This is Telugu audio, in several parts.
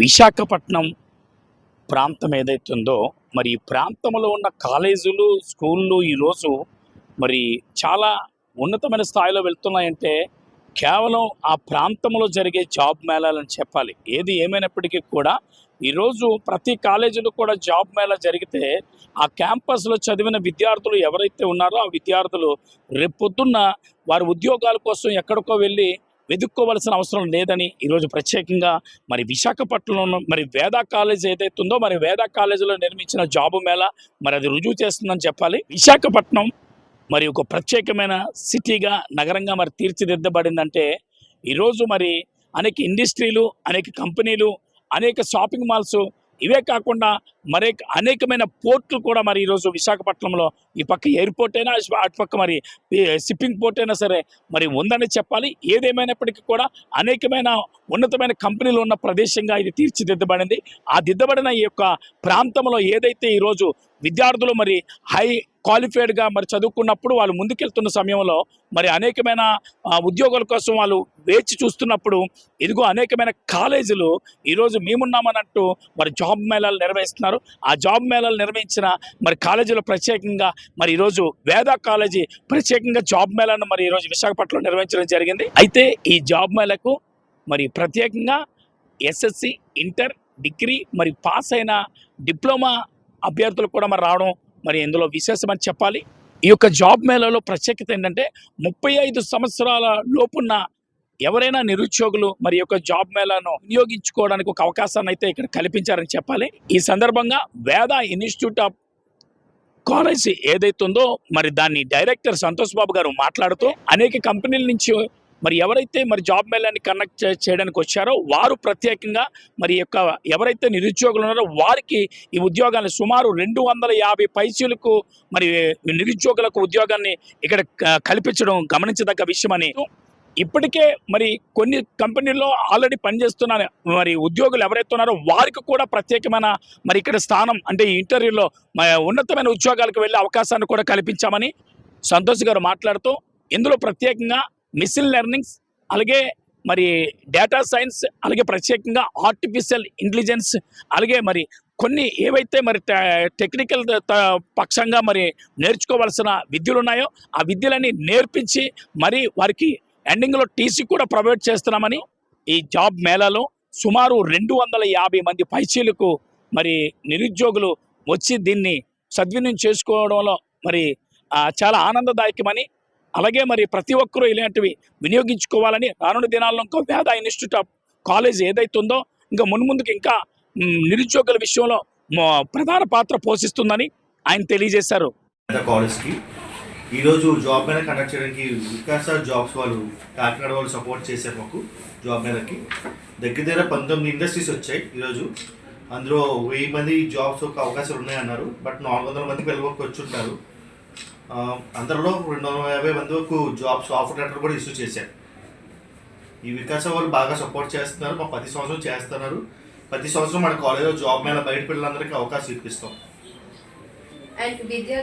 విశాఖపట్నం ప్రాంతం ఏదైతే ఉందో మరి ఈ ప్రాంతంలో ఉన్న కాలేజీలు స్కూళ్ళు ఈరోజు మరి చాలా ఉన్నతమైన స్థాయిలో వెళ్తున్నాయంటే కేవలం ఆ ప్రాంతంలో జరిగే జాబ్ మేళాలని చెప్పాలి. ఏది ఏమైనప్పటికీ కూడా ఈరోజు ప్రతి కాలేజీలో కూడా జాబ్ మేళా జరిగితే ఆ క్యాంపస్లో చదివిన విద్యార్థులు ఎవరైతే ఉన్నారో ఆ విద్యార్థులు రేపొద్దున్న వారి ఉద్యోగాల కోసం ఎక్కడికో వెళ్ళి వెతుక్కోవలసిన అవసరం లేదని ఈరోజు ప్రత్యేకంగా మరి విశాఖపట్నంలో మరి వేదా కాలేజ్ ఏదైతే ఉందో మరి వేదా కాలేజీలో నిర్మించిన జాబు మేళ మరి అది రుజువు చేస్తుందని చెప్పాలి. విశాఖపట్నం మరి ఒక ప్రత్యేకమైన సిటీగా నగరంగా మరి తీర్చిదిద్దబడిందంటే ఈరోజు మరి అనేక ఇండస్ట్రీలు అనేక కంపెనీలు అనేక షాపింగ్ మాల్స్ ఇవే కాకుండా మరి అనేకమైన పోర్ట్లు కూడా మరి ఈరోజు విశాఖపట్నంలో ఈ పక్క ఎయిర్పోర్ట్ అయినా అటు పక్క మరి షిప్పింగ్ పోర్ట్ అయినా సరే మరి ఉందని చెప్పాలి. ఏదేమైనప్పటికీ కూడా అనేకమైన ఉన్నతమైన కంపెనీలు ఉన్న ప్రదేశంగా ఇది తీర్చిదిద్దబడింది. ఆ దిద్దబడిన ఈ యొక్క ప్రాంతంలో ఏదైతే ఈరోజు విద్యార్థులు మరి హై క్వాలిఫైడ్గా మరి చదువుకున్నప్పుడు వాళ్ళు ముందుకెళ్తున్న సమయంలో మరి అనేకమైన ఉద్యోగాల కోసం వాళ్ళు వేచి చూస్తున్నప్పుడు ఇదిగో అనేకమైన కాలేజీలు ఈరోజు మేమున్నామన్నట్టు మరి జాబ్ మేళాలు నిర్వహిస్తున్నారు. ఆ జాబ్ మేళాలు నిర్వహించిన మరి కాలేజీలో ప్రత్యేకంగా మరి ఈరోజు వేద కాలేజీ ప్రత్యేకంగా జాబ్ మేళాను మరి ఈరోజు విశాఖపట్నంలో నిర్వహించడం జరిగింది. అయితే ఈ జాబ్ మేళకు మరి ప్రత్యేకంగా ఎస్ఎస్సి ఇంటర్ డిగ్రీ మరి పాస్ అయిన డిప్లొమా అభ్యర్థులు కూడా మరి రావడం మరి ఇందులో విశేషమని చెప్పాలి. ఈ యొక్క జాబ్ మేళాలో ప్రత్యేకత ఏంటంటే ముప్పై ఐదు సంవత్సరాల లోపున్న ఎవరైనా నిరుద్యోగులు మరి యొక్క జాబ్ మేళాను వినియోగించుకోవడానికి ఒక అవకాశాన్ని అయితే ఇక్కడ కల్పించారని చెప్పాలి. ఈ సందర్భంగా వేద ఇన్స్టిట్యూట్ ఆఫ్ కాలేజ్ ఏదైతుందో మరి దాన్ని డైరెక్టర్ సంతోష్ బాబు గారు మాట్లాడుతూ అనేక కంపెనీల నుంచి మరి ఎవరైతే మరి జాబ్ మేళాన్ని కనెక్ట్ చేయడానికి వచ్చారో వారు ప్రత్యేకంగా మరి యొక్క ఎవరైతే నిరుద్యోగులు ఉన్నారో వారికి ఈ ఉద్యోగాన్ని సుమారు రెండు వందల యాభై పైసలకు మరి నిరుద్యోగులకు ఉద్యోగాన్ని ఇక్కడ క- కల్పించడం గమనించదగ్గ విషయమని ఇప్పటికే మరి కొన్ని కంపెనీల్లో ఆల్రెడీ పనిచేస్తున్న మరి ఉద్యోగులు ఎవరైతే ఉన్నారో వారికి కూడా ప్రత్యేకమైన మరి ఇక్కడ స్థానం అంటే ఈ ఇంటర్వ్యూలో ఉన్నతమైన ఉద్యోగాలకు వెళ్ళే అవకాశాన్ని కూడా కల్పించామని సంతోష్ గారు మాట్లాడుతూ ఇందులో ప్రత్యేకంగా మిషన్ లెర్నింగ్స్ అలాగే మరి డేటా సైన్స్ అలాగే ప్రత్యేకంగా ఆర్టిఫిషియల్ ఇంటెలిజెన్స్ అలాగే మరి కొన్ని ఏవైతే మరి టె- టెక్నికల్ త- పక్షంగా మరి నేర్చుకోవాల్సిన విద్యలు ఉన్నాయో ఆ విద్యలని నేర్పించి మరి వారికి ఎండింగ్లో టీసీ కూడా ప్రొవైడ్ చేస్తున్నామని ఈ జాబ్ మేళాలో సుమారు రెండు వందల యాభై మంది పైచీలకు మరి నిరుద్యోగులు వచ్చి దీన్ని సద్వినియోగం చేసుకోవడంలో మరి చాలా ఆనందదాయకమని అలాగే మరి ప్రతి ఒక్కరూ ఇలాంటివి వినియోగించుకోవాలని రానున్న దినాల్లో ఇంకో వేద ఇన్స్టిట్యూట్ ఆఫ్ కాలేజ్ ఏదైతే ఉందో ఇంకా మున్ముందుకు ఇంకా నిరుద్యోగుల విషయంలో ప్రధాన పాత్ర పోషిస్తుందని ఆయన తెలియజేశారు. కాలేజ్కి ఈరోజు జాబ్ మీద కండక్ట్ చేయడానికి వికాస జాబ్స్ వాళ్ళు కాకినాడ వాళ్ళు సపోర్ట్ చేశారు మాకు జాబ్ మీదకి. దగ్గర దగ్గర పంతొమ్మిది ఇండస్ట్రీస్ వచ్చాయి ఈరోజు అందులో వెయ్యి మంది జాబ్స్ ఒక అవకాశాలు ఉన్నాయన్నారు. బట్ నాలుగు వందల మంది పిల్లలకు వచ్చి ఉంటారు అందరిలో రెండు వందల యాభై మంది వరకు జాబ్స్ ఆఫర్ లెటర్ కూడా ఇష్యూ చేశారు. ఈ వికాస వాళ్ళు బాగా సపోర్ట్ చేస్తున్నారు. మా ప్రతి సంవత్సరం చేస్తున్నారు. ప్రతి సంవత్సరం మన కాలేజ్లో జాబ్ మేళ బయట పిల్లలందరికీ అవకాశం ఇప్పిస్తాం. అండ్ విద్యా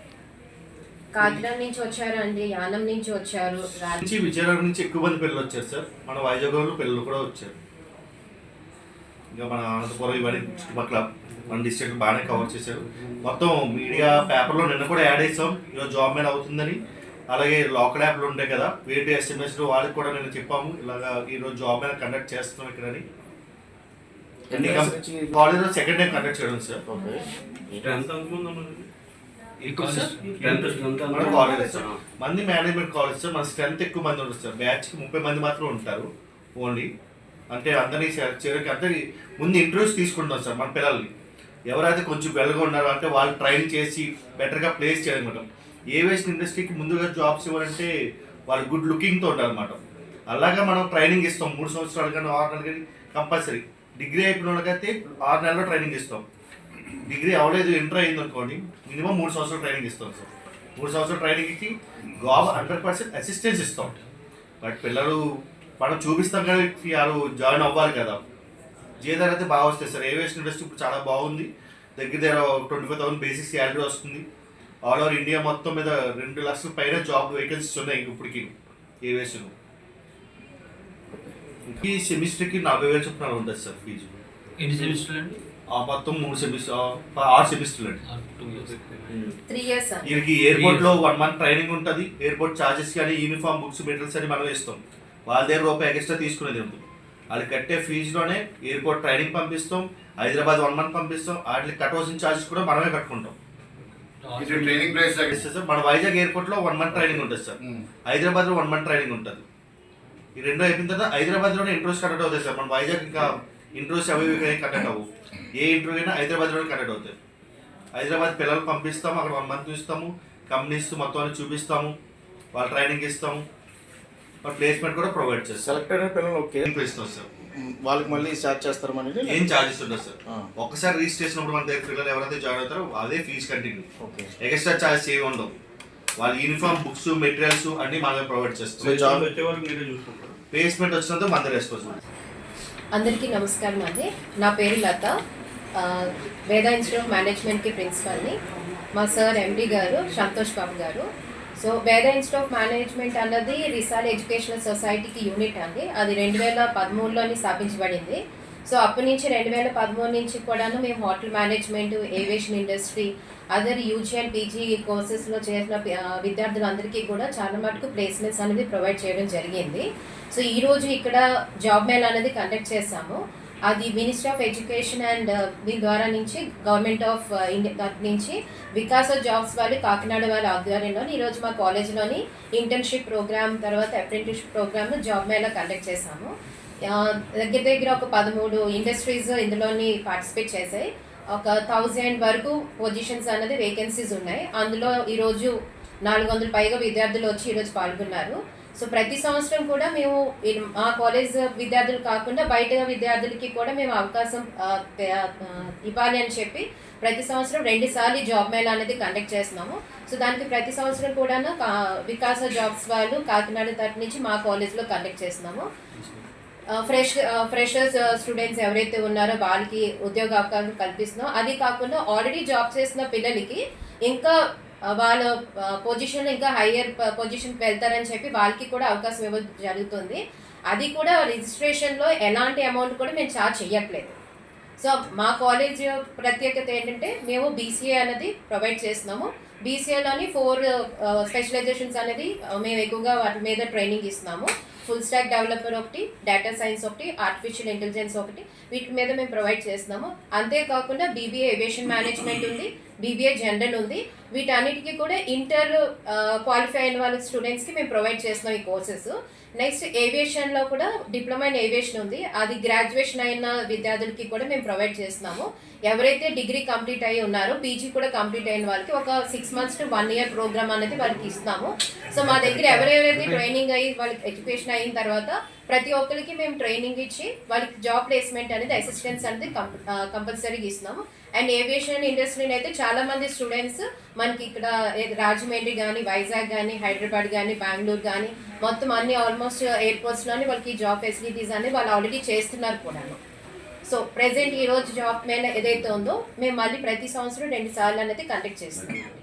కాకినాడ నుంచి వచ్చారు అండి యానం నుంచి వచ్చారు నుంచి విజయనగరం నుంచి ఎక్కువ మంది పిల్లలు వచ్చారు సార్. మన వైజాగ్ పిల్లలు కూడా వచ్చారు. ఇంకా మన అనంతపురం ఇవన్నీ చుట్టుపక్కల మన డిస్ట్రిక్ట్ బాగానే కవర్ చేశారు. మొత్తం మీడియా పేపర్లో నిన్న కూడా యాడ్ చేసాం. ఈరోజు జాబ్ మీద అవుతుందని. అలాగే లోకల్ యాప్లు ఉంటాయి కదా వేటి ఎస్ఎంఎస్లు వాళ్ళకి కూడా నేను చెప్పాము. ఇలాగా ఈరోజు జాబ్ మీద కండక్ట్ చేస్తున్నాం ఇక్కడని. ఎన్ని కాలేజ్లో సెకండ్ టైం కండక్ట్ చేయడం సార్. స్ట్రెంత్ ఎంత? మన కాలేజ్? సార్ మంది మేనేజ్మెంట్ కాలేజ్ సార్ మన స్ట్రెంత్ ఎక్కువ మంది ఉంటుంది సార్ బ్యాచ్కి ముప్పై మంది మాత్రం ఉంటారు ఓన్లీ. అంటే అందరినీ చే- చివరికి అందరి ముందు ఇంటర్వ్యూస్ తీసుకుంటాం సార్ మన పిల్లల్ని. ఎవరైతే కొంచెం వెల్గా ఉన్నారో అంటే వాళ్ళు ట్రైన్ చేసి బెటర్గా ప్లేస్ చేయడం ఏవియేషన్ ఇండస్ట్రీకి ముందుగా జాబ్స్ ఇవ్వాలంటే వాళ్ళు గుడ్ లుకింగ్తో ఉండాలన్నమాట అలాగా మనం ట్రైనింగ్ ఇస్తాం. మూడు సంవత్సరాలు కానీ ఆరు నెలలు కానీ కంపల్సరీ డిగ్రీ అయిపోయిన వాళ్ళకైతే ఆరు నెలల్లో ట్రైనింగ్ ఇస్తాం. డిగ్రీ అవ్వలేదు ఇంటర్ అయింది అనుకోండి మినిమం మూడు సంవత్సరాలు ట్రైనింగ్ ఇస్తాం సార్. మూడు సంవత్సరాలు ట్రైనింగ్ ఇచ్చి జాబ్ హండ్రెడ్ పర్సెంట్ అసిస్టెన్స్ ఇస్తాం. బట్ పిల్లలు మనం చూపిస్తాం కదా వాళ్ళు జాయిన్ అవ్వాలి కదా. జీతాలు అయితే బాగా వస్తాయి సార్. ఏవియేషన్ ఇండస్ట్రీ ఇప్పుడు చాలా బాగుంది. దగ్గర దగ్గర twenty five thousand basic salary వస్తుంది. ఆల్ ఓవర్ ఇండియా మొత్తం మీద రెండు లక్షల పైన జాబ్ వేకెన్సీస్ ఉన్నాయి ఇంక ఇప్పటికి. ఏవియేషన్. ఈ సెమిస్టర్కి నలభై వేలు చొప్పున ఉంటుంది సార్ ఫీజు. ఎన్ని సెమిస్టర్ అండి? మొత్తం మూడు సెమిస్టర్ ఆరు సెమిస్టర్లు అండి త్రీ ఇయర్స్ వీరికి ఎయిర్పోర్ట్లో వన్ మంత్ ట్రైనింగ్ ఉంటుంది. ఎయిర్పోర్ట్ చార్జెస్ కానీ యూనిఫామ్ బుక్స్ మెటీరియల్స్ అని మనం ఇస్తాం. వాళ్ళ దగ్గర రూపాయి ఎక్స్ట్రా తీసుకునేది ఉంది వాళ్ళు కట్టే ఫీజులోనే ఎయిర్పోర్ట్ ట్రైనింగ్ పంపిస్తాం. హైదరాబాద్ వన్ మంత్ పంపిస్తాం. వాటికి కట్టవలసిన చార్జెస్ కూడా మనమే కట్టుకుంటాం. ఇది ట్రైనింగ్ ప్లేస్ సార్. మన వైజాగ్ ఎయిర్పోర్ట్లో వన్ మంత్ ట్రైనింగ్ ఉంటుంది సార్ హైదరాబాద్లో వన్ మంత్ ట్రైనింగ్ ఉంటుంది. ఈ రెండు అయిపోయిన తర్వాత హైదరాబాద్లోనే ఇంటర్వ్యూస్ కండక్ట్ అవుతాయి సార్ మన వైజాగ్ ఇంకా ఇంటర్వ్యూస్ అవి కండక్ట్ అవ్వు ఏ ఇంటర్వ్యూ అయినా హైదరాబాద్లోనే కండక్ట్ అవుతాయి. హైదరాబాద్ పిల్లలు పంపిస్తాము అక్కడ వన్ మంత్ చూస్తాము కంపెనీస్ మొత్తం చూపిస్తాము వాళ్ళ ట్రైనింగ్ ఇస్తాము వాళ్ళ ప్లేస్మెంట్ కూడా ప్రొవైడ్ చేస్తాం. సెలెక్ట్ అయిన పిల్లలు ఓకే. ఇస్తాం సార్? వాళ్ళకి మళ్ళీ స్టార్ట్ చేస్తారు మనకి ఏం ఛార్జెస్ ఉండదు సార్. ఆ. ఒక్కసారి రిజిస్ట్రేషన్ అప్పుడు మన దగ్గర పిల్లలు ఎవరైతే జాయిన్ అవుతారో అదే fee continue okay. Extra charges ఏమి ఉండవు. వాళ్ళ యూనిఫామ్ బుక్స్ మెటీరియల్స్ అన్ని మనమే ప్రొవైడ్ చేస్తాం. జాబ్ వచ్చే వరకు మీరే చూసుకుంటారు. ప్లేస్మెంట్ వచ్చినంత మన రెస్పాన్సిబిలిటీ అందరికీ నమస్కారం అండి. నా పేరు లత. ఆ, వేద ఇన్స్టిట్యూట్ ఆఫ్ మేనేజ్మెంట్కి ప్రిన్సిపల్ని. మా సార్ ఎండి గారు సంతోష్ బాబు గారు. సో వేద ఇన్స్టిట్యూట్ ఆఫ్ మేనేజ్మెంట్ అన్నది రిసాల్ ఎడ్యుకేషనల్ సొసైటీకి యూనిట్ అండి. అది రెండు వేల పదమూడులోని స్థాపించబడింది. సో అప్పటి నుంచి రెండు వేల పదమూడు నుంచి కూడాను మేము hotel management aviation industry other UG and PG కోర్సెస్లో చేసిన విద్యార్థులందరికీ కూడా చాలా మటుకు ప్లేస్మెంట్స్ అనేది ప్రొవైడ్ చేయడం జరిగింది. సో ఈరోజు ఇక్కడ జాబ్ మేళ అనేది కండక్ట్ చేశాము. అది మినిస్ట్రీ ఆఫ్ ఎడ్యుకేషన్ అండ్ దీని ద్వారా నుంచి గవర్నమెంట్ ఆఫ్ ఇండియా దాని నుంచి వికాస జాబ్స్ వాళ్ళు కాకినాడ వాళ్ళ ఆధ్వర్యంలో ఈరోజు మా కాలేజ్లోని ఇంటర్న్షిప్ ప్రోగ్రామ్ తర్వాత apprenticeship program job Mela conduct చేశాము. దగ్గర దగ్గర ఒక పదమూడు ఇండస్ట్రీస్ ఇందులోని పార్టిసిపేట్ చేశాయి. ఒక థౌజండ్ వరకు పొజిషన్స్ అనేది వేకెన్సీస్ ఉన్నాయి. అందులో ఈరోజు నాలుగు వందల పైగా విద్యార్థులు వచ్చి ఈరోజు పాల్గొన్నారు. సో ప్రతి సంవత్సరం కూడా మేము ఈ- మా కాలేజ్ విద్యార్థులు కాకుండా బయట విద్యార్థులకి కూడా మేము అవకాశం ఇవ్వాలి అని చెప్పి ప్రతి సంవత్సరం రెండుసార్లు జాబ్ మేళా అనేది కండక్ట్ చేస్తున్నాము. సో దానికి ప్రతి సంవత్సరం కూడా వికాస జాబ్స్ వాళ్ళు కాకినాడ తరపు నుంచి మా కాలేజ్లో కండక్ట్ చేస్తున్నాము. ఫ్రెష్ ఫ్రెషర్స్ స్టూడెంట్స్ ఎవరైతే ఉన్నారో వాళ్ళకి ఉద్యోగ అవకాశం కల్పిస్తున్నాం. అది కాకుండా ఆల్రెడీ జాబ్ చేసిన పిల్లలకి ఇంకా వాళ్ళ పొజిషన్ ఇంకా హయ్యర్ పొజిషన్కి వెళ్తారని చెప్పి వాళ్ళకి కూడా అవకాశం ఇవ్వడం జరుగుతుంది. అది కూడా రిజిస్ట్రేషన్లో ఎలాంటి అమౌంట్ కూడా మేము ఛార్జ్ చేయట్లేదు సో మా కాలేజ్ ప్రత్యేకత ఏంటంటే మేము బీసీఏ అనేది ప్రొవైడ్ చేస్తున్నాము. బీసీఏలోని ఫోర్ స్పెషలైజేషన్స్ అనేది మేము ఎక్కువగా వాటి మీద ట్రైనింగ్ ఇస్తున్నాము. ఫుల్ స్టాక్ డెవలపర్ ఒకటి డేటా సైన్స్ ఒకటి ఆర్టిఫిషియల్ ఇంటెలిజెన్స్ ఒకటి. వీటి మీద మేము ప్రొవైడ్ చేస్తున్నాము. అంతేకాకుండా బీబీఏ ఏవియేషన్ మేనేజ్మెంట్ ఉంది బీబీఏ జనరల్ ఉంది. వీటన్నిటికీ కూడా ఇంటర్ క్వాలిఫై అయిన వాళ్ళ స్టూడెంట్స్కి మేము ప్రొవైడ్ చేస్తున్నాం ఈ కోర్సెస్ నెక్స్ట్ ఏవియేషన్లో కూడా డిప్లొమా ఇన్ ఏవియేషన్ ఉంది. అది గ్రాడ్యుయేషన్ అయిన విద్యార్థులకి కూడా మేము ప్రొవైడ్ చేస్తున్నాము. ఎవరైతే డిగ్రీ కంప్లీట్ అయి ఉన్నారో పీజీ కూడా కంప్లీట్ అయిన వాళ్ళకి ఒక six months to one year program అనేది వాళ్ళకి ఇస్తాము సో మా దగ్గర ఎవరెవరైతే ట్రైనింగ్ అయ్యి వాళ్ళకి ఎడ్యుకేషన్ అయిన తర్వాత ప్రతి ఒక్కరికి మేము ట్రైనింగ్ ఇచ్చి వాళ్ళకి జాబ్ ప్లేస్మెంట్ అనేది అసిస్టెన్స్ అనేది కంపల్సరీగా ఇస్తున్నాము. అండ్ ఏవియేషన్ ఇండస్ట్రీని అయితే చాలా మంది స్టూడెంట్స్ మనకి ఇక్కడ రాజమండ్రి కానీ వైజాగ్ కానీ హైదరాబాద్ కానీ బెంగళూరు కానీ మొత్తం అన్ని ఆల్మోస్ట్ ఎయిర్పోర్ట్స్లోని వాళ్ళకి జాబ్ ఫెసిలిటీస్ అనేది వాళ్ళు ఆల్రెడీ చేస్తున్నారు కూడాను. సో ప్రెసెంట్ ఈ రోజు జాబ్ మీద ఏదైతే ఉందో మేము మళ్ళీ ప్రతి సంవత్సరం రెండు సార్లు అనేది కండక్ట్ చేస్తున్నాము.